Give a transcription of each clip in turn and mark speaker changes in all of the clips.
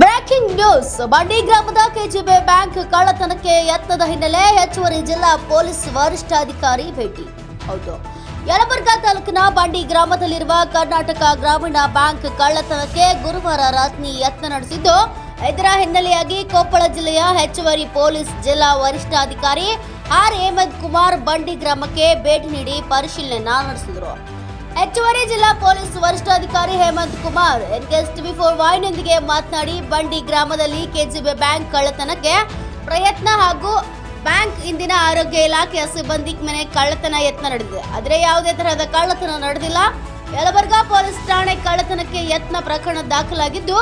Speaker 1: Breaking news. ಬಂಡಿ ಗ್ರಾಮದ ಕೆಜಿಬಿ bank ಕಳ್ಳತನಕ್ಕೆ ಯತ್ನದ ಹಿನ್ನೆಲೆ ಹೆಚ್ಚುವರಿ ಜಿಲ್ಲಾ ಪೊಲೀಸ್ ವರಿಷ್ಠಾಧಿಕಾರಿ ಭೇಟಿ. ಹೌದು. ಯಲಬುರ್ಗಾ ತಾಲೂಕಿನ ಬಂಡಿ ಗ್ರಾಮದಲ್ಲಿರುವ ಕರ್ನಾಟಕ ಗ್ರಾಮೀಣ ಬ್ಯಾಂಕ್ ಕಳ್ಳತನಕ್ಕೆ ಗುರುವಾರ ರಾತ್ರಿ ಯತ್ನ ನಡೆಸಿದ್ದು, ಇದರ ಹಿನ್ನೆಲೆಯಾಗಿ ಕೊಪ್ಪಳ ಜಿಲ್ಲೆಯ ಹೆಚ್ಚುವರಿ ಪೊಲೀಸ್ ಜಿಲ್ಲಾ ವರಿಷ್ಠಾಧಿಕಾರಿ ಆರ್ ಹೇಮಂತ್ ಕುಮಾರ್ ಬಂಡಿ ಗ್ರಾಮಕ್ಕೆ ಭೇಟಿ ನೀಡಿ ಪರಿಶೀಲನೆ ನಡೆಸಿದರು. ಹೆಚ್ಚುವರಿ ಜಿಲ್ಲಾ ಪೊಲೀಸ್ ವರಿಷ್ಠಾಧಿಕಾರಿ Hemanth Kumar NKS TV four ವಾಹಿನಿಯೊಂದಿಗೆ ಮಾತನಾಡಿ, ಬಂಡಿ ಗ್ರಾಮದಲ್ಲಿ ಕೆಜಿಬಿ ಬ್ಯಾಂಕ್ ಕಳ್ಳತನಕ್ಕೆ ಪ್ರಯತ್ನ ಹಾಗೂ ಬ್ಯಾಂಕ್ ಇಂದಿನ ಆರೋಗ್ಯ ಇಲಾಖೆಯ ಸಿಬ್ಬಂದಿ ಮನೆ ಕಳ್ಳತನ ಯತ್ನ ನಡೆದಿದೆ. ಆದರೆ ಯಾವುದೇ ತರಹದ ಕಳ್ಳತನ ನಡೆದಿಲ್ಲ. ಯಲಬರ್ಗಾ ಪೊಲೀಸ್ ಠಾಣೆ ಕಳ್ಳತನಕ್ಕೆ ಯತ್ನ ಪ್ರಕರಣ ದಾಖಲಾಗಿದ್ದು,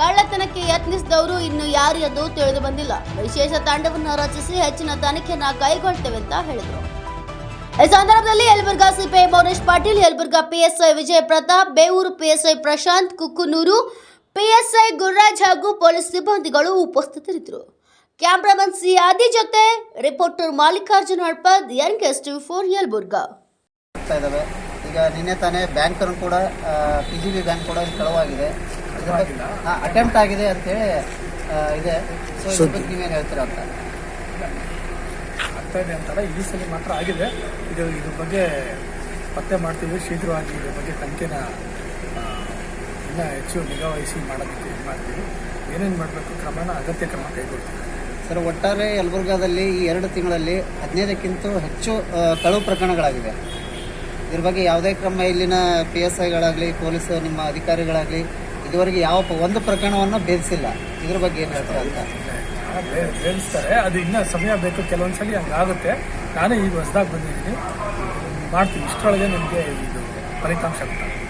Speaker 1: ಕಳ್ಳತನಕ್ಕೆ ಯತ್ನಿಸಿದವರು ಇನ್ನು ಯಾರು ಎಂದು ತಿಳಿದು ಬಂದಿಲ್ಲ. ವಿಶೇಷ ತಂಡವನ್ನು ರಚಿಸಿ ಹೆಚ್ಚಿನ ತನಿಖೆಯನ್ನು ಕೈಗೊಳ್ತೇವೆ ಅಂತ ಹೇಳಿದರು. ಈ ಸಂದರ್ಭದಲ್ಲಿ Yelburga CPI Mounesh Patil Yelburga PSI Vijaya Pratap Bevur PSI Prashanth Kukanur PSI Gururaj ಹಾಗೂ ಪೊಲೀಸ್ ಸಿಬ್ಬಂದಿಗಳು ಉಪಸ್ಥಿತರಿದ್ದರು. ಕ್ಯಾಮ್ರಾಮನ್ ಸಿ ಆದಿ ಜೊತೆ reporter Mallikarjun Hadpad S TV four Yelburga.
Speaker 2: ಇದ್ದಾವೆ ಈಗ ನಿನ್ನೆ ತಾನೇ ಬ್ಯಾಂಕರ್ ಕೂಡ ಪಿ ಜಿ ಬಿ ಬ್ಯಾಂಕ್ ಕೂಡ ಇಲ್ಲಿ ಕಳವಾಗಿದೆ ಅಟೆಂಪ್ಟ್ ಆಗಿದೆ ಅಂತೇಳಿ ಹೇಳಿ ಇದೆ. ಸೊ ಇದ್ರ ಬಗ್ಗೆ ನೀವೇನು ಹೇಳ್ತೀರಾ ಅಂತ?
Speaker 3: ಆಗ್ತಾ ಇದೆ ಅಂತಾರೆ ಈ ಸಲ ಮಾತ್ರ ಆಗಿದೆ. ಇದು, ಇದ್ರ ಬಗ್ಗೆ ಪತ್ತೆ ಮಾಡ್ತೀವಿ, ಶೀಘ್ರವಾಗಿ ಇದ್ರ ಬಗ್ಗೆ ತನಿಖೆನ ಇನ್ನೂ ಹೆಚ್ಚು ನಿಗಾವಹಿಸಿ ಮಾಡೋದಕ್ಕೆ ಇದು ಮಾಡ್ತೀವಿ. ಏನೇನು ಮಾಡಬೇಕು ಕ್ರಮನ ಅಗತ್ಯ ಕ್ರಮ ಕೈಗೊಳ್ತೀವಿ.
Speaker 2: ಸರ್, ಒಟ್ಟಾರೆ ಯಲಬುರ್ಗಾದಲ್ಲಿ ಈ ಎರಡು ತಿಂಗಳಲ್ಲಿ ಹದಿನೈದಕ್ಕಿಂತ ಹೆಚ್ಚು ಕಳುವು ಪ್ರಕರಣಗಳಾಗಿವೆ. ಇದ್ರ ಬಗ್ಗೆ ಯಾವುದೇ ಕ್ರಮ ಇಲ್ಲಿನ ಪಿ ಎಸ್ ಐಗಳಾಗಲಿ ಪೊಲೀಸ್, ನಿಮ್ಮ ಅಧಿಕಾರಿಗಳಾಗಲಿ ಇದುವರೆಗೆ ಯಾವ ಒಂದು ಪ್ರಕರಣವನ್ನು ಭೇದಿಸಿಲ್ಲ. ಇದ್ರ ಬಗ್ಗೆ ಏನು ಹೇಳ್ತಾರೆ ಅಂತ?
Speaker 3: ಬೇಯಿಸ್ತಾರೆ ಅದು ಇನ್ನೂ ಸಮಯ ಬೇಕು, ಕೆಲವೊಂದ್ಸಲಿ ಹಂಗಾಗುತ್ತೆ. ನಾನೇ ಈಗ ಹೊಸದಾಗಿ ಬಂದಿದ್ದೀನಿ. ಮಾಡ್ತೀನಿ. ಇಷ್ಟರೊಳಗೆ ನಿಮಗೆ ಇದು ಫಲಿತಾಂಶ ಗೊತ್ತಾಗುತ್ತೆ